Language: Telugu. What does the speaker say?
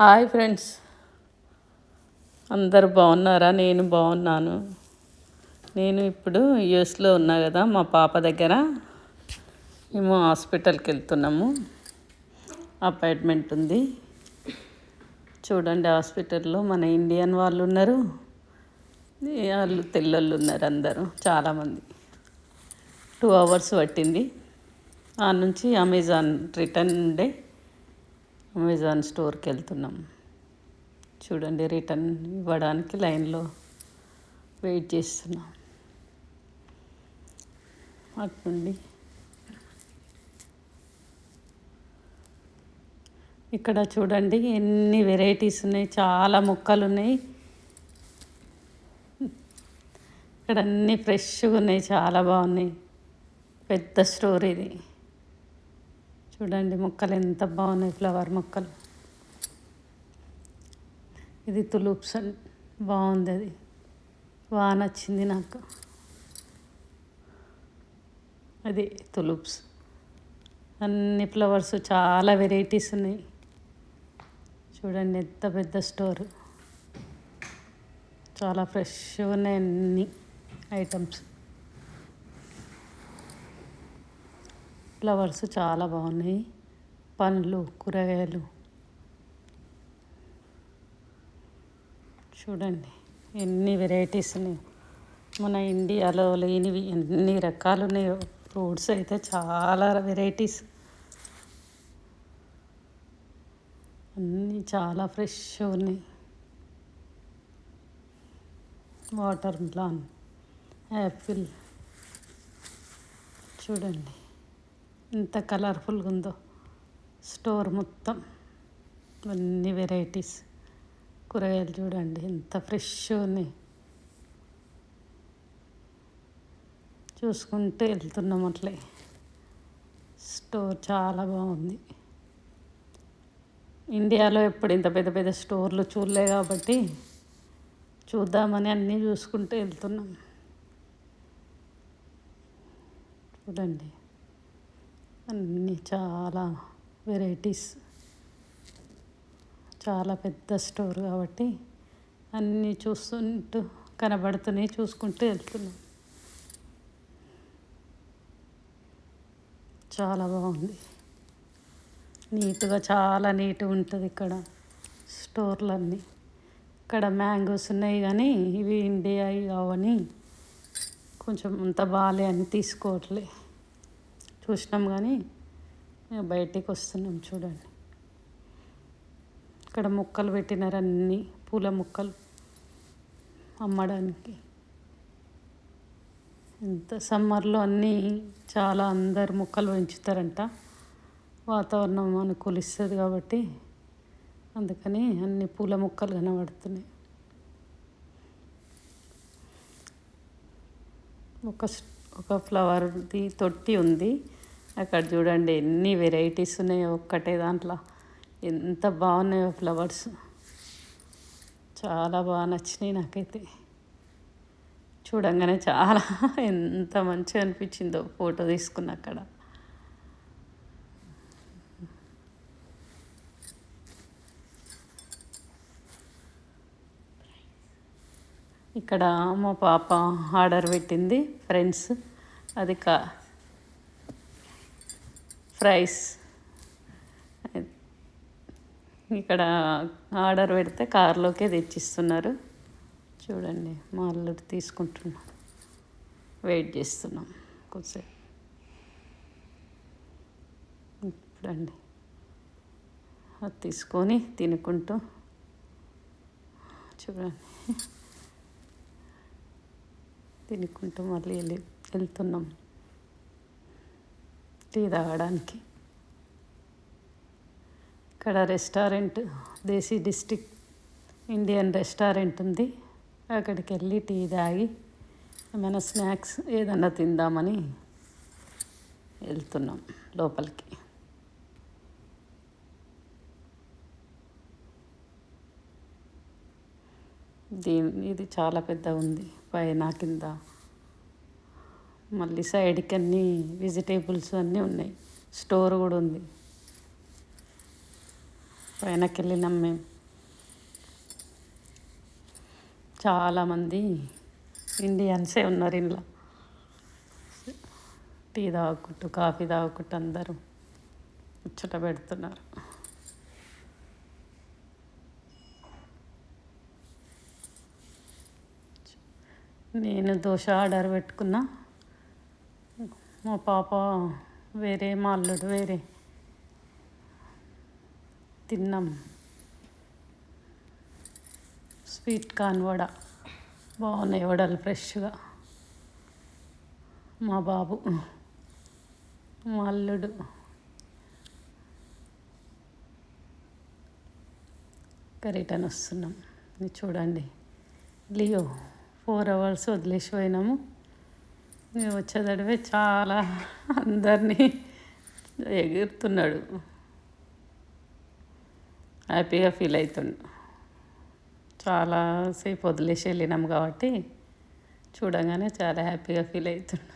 Hi friends. అందరు బాగున్నారా? నేను బాగున్నాను. నేను ఇప్పుడు యూఎస్లో ఉన్నా కదా మా పాప దగ్గర. మేము హాస్పిటల్కి వెళ్తున్నాము. అపాయింట్మెంట్ ఉంది. చూడండి హాస్పిటల్లో మన ఇండియన్ వాళ్ళు ఉన్నారు. వాళ్ళు తెల్లోళ్ళు ఉన్నారు అందరూ చాలామంది. టూ అవర్స్ పట్టింది. ఆ నుంచి అమెజాన్ రిటర్న్ ఉండే. అమెజాన్ స్టోర్కి వెళ్తున్నాం. చూడండి రిటర్న్ ఇవ్వడానికి లైన్లో వెయిట్ చేస్తున్నాం. అట్నుండి ఇక్కడ చూడండి ఎన్ని వెరైటీస్ ఉన్నాయి చాలా మొక్కలు ఉన్నాయి ఇక్కడ అన్నీ ఫ్రెష్గా ఉన్నాయి చాలా బాగున్నాయి. పెద్ద స్టోర్ ఇది. చూడండి మొక్కలు ఎంత బాగున్నాయి ఫ్లవర్ మొక్కలు. ఇది తులూప్స్ బాగుంది అది. బాగా నచ్చింది నాకు. అది తులూప్స్. అన్ని ఫ్లవర్స్ చాలా వెరైటీస్ ఉన్నాయి. చూడండి ఎంత పెద్ద స్టోర్. చాలా ఫ్రెష్గా ఉన్నాయి అన్ని ఐటమ్స్. ఫ్లవర్స్ చాలా బాగున్నాయి. పండ్లు కూరగాయలు. చూడండి ఎన్ని వెరైటీస్ ఉన్నాయి. మన ఇండియాలో లేనివి ఎన్ని రకాలు ఉన్నాయో ఫ్రూట్స్ అయితే చాలా వెరైటీస్ అన్నీ చాలా ఫ్రెష్ ఉన్నాయి. Watermelon apple. చూడండి. ఎంత కలర్ఫుల్గా ఉందో స్టోర్ మొత్తం. అన్ని వెరైటీస్. కూరగాయలు చూడండి ఎంత ఫ్రెష్ ఉన్నాయి చూసుకుంటూ వెళ్తున్నాం అట్లే. స్టోర్ చాలా బాగుంది. ఇండియాలో ఎప్పుడు ఇంత పెద్ద పెద్ద స్టోర్లు చూడలే కాబట్టి చూద్దామని అన్నీ చూసుకుంటూ వెళ్తున్నాం. చూడండి. అన్నీ చాలా వెరైటీస్. చాలా పెద్ద స్టోర్ కాబట్టి అన్నీ చూస్తుంటూ కనబడుతున్నాయి చూసుకుంటూ వెళ్తున్నాం. చాలా బాగుంది. నీట్గా చాలా నీట్గా ఉంటుంది ఇక్కడ స్టోర్లన్నీ. ఇక్కడ మ్యాంగోస్ ఉన్నాయి కానీ ఇవి ఇండియా కావని కొంచెం అంత బాగాలే అని తీసుకోవట్లే చూసినాం కానీ బయటికి వస్తున్నాం చూడండి. ఇక్కడ మొక్కలు పెట్టినారు అన్నీ పూల మొక్కలు అమ్మడానికి. ఇంత సమ్మర్లో అన్నీ చాలా అందరు మొక్కలు పెంచుతారంట. వాతావరణం అనుకూలిస్తుంది కాబట్టి అందుకని అన్ని పూల మొక్కలు కనబడుతున్నాయి. ఒక ఒక ఫ్లవర్ది తొట్టి ఉంది. అక్కడ చూడండి ఎన్ని వెరైటీస్ ఉన్నాయో ఒక్కటే దాంట్లో. ఎంత బాగున్నాయో ఫ్లవర్స్ చాలా బాగా నచ్చినాయి నాకైతే. చూడంగానే చాలా ఎంత మంచిగా అనిపించిందో ఫోటో తీసుకున్న అక్కడ. ఇక్కడ మా పాప ఆర్డర్ పెట్టింది ఫ్రెండ్స్ అది కా ఫ్రైస్. ఇక్కడ ఆర్డర్ పెడితే కార్లోకే తెచ్చిస్తున్నారు. చూడండి మా అల్లుడు తీసుకుంటున్నాం. వెయిట్ చేస్తున్నాం కొద్దిసేపు ఇప్పుడండి. అది తీసుకొని తినుకుంటూ. చూడండి. తినుకుంటూ మళ్ళీ వెళ్ళి వెళ్తున్నాం. టీ తాగడానికి. ఇక్కడ restaurant Desi district Indian restaurant ఉంది. అక్కడికి వెళ్ళి టీ తాగి ఏమైనా స్నాక్స్ ఏదన్నా తిందామని వెళ్తున్నాం లోపలికి. దీని ఇది చాలా పెద్ద ఉంది పైన కింద. మళ్ళీ సైడ్కి అన్నీ వెజిటేబుల్స్ అన్నీ ఉన్నాయి. స్టోర్ కూడా ఉంది. పైనకి వెళ్ళినాం మేము. చాలామంది ఇండియన్సే ఉన్నారు ఇంట్లో. టీ తాగుకుంటూ కాఫీ తాగుకుంటూ అందరూ ముచ్చట పెడుతున్నారు. నేను దోశ ఆర్డర్ పెట్టుకున్నా. మా పాప వేరే మా అల్లుడు వేరే. తిన్నాం. Sweet corn vada. బాగున్నాయి వడలు ఫ్రెష్గా. మా బాబు మా అల్లుడు. ఇంకా రిటర్న్ వస్తున్నాం చూడండి. లియో ఫోర్ అవర్స్ వదిలేసి పోయినాము. మేము వచ్చేదడివే చాలా అందరినీ ఎగురుతున్నాడు. హ్యాపీగా ఫీల్ అవుతుండు. చాలాసేపు వదిలేసి వెళ్ళినాం కాబట్టి చూడగానే చాలా హ్యాపీగా ఫీల్ అవుతుండు.